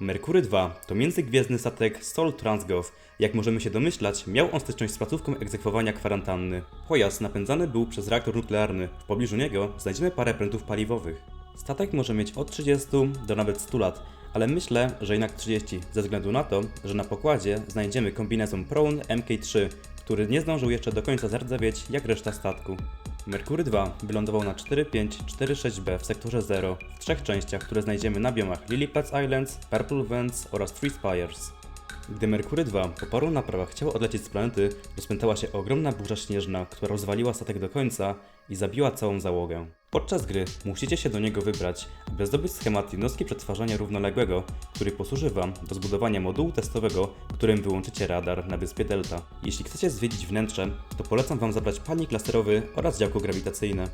Merkury 2 to międzygwiezdny statek Sol Transgov. Jak możemy się domyślać, miał on styczność z placówką egzekwowania kwarantanny. Pojazd napędzany był przez reaktor nuklearny. W pobliżu niego znajdziemy parę prętów paliwowych. Statek może mieć od 30 do nawet 100 lat, ale myślę, że jednak 30, ze względu na to, że na pokładzie znajdziemy kombinezon Proun Mk3, który nie zdążył jeszcze do końca zardzewieć jak reszta statku. Merkury 2 wylądował na 4546b w sektorze 0 w trzech częściach, które znajdziemy na biomach Lilypads Islands, Purple Vents oraz Three Spires. Gdy Merkury 2 po paru naprawach chciało odlecieć z planety, rozpętała się ogromna burza śnieżna, która rozwaliła statek do końca i zabiła całą załogę. Podczas gry musicie się do niego wybrać, aby zdobyć schemat jednostki przetwarzania równoległego, który posłuży Wam do zbudowania modułu testowego, którym wyłączycie radar na wyspie Delta. Jeśli chcecie zwiedzić wnętrze, to polecam Wam zabrać panik laserowy oraz działko grawitacyjne.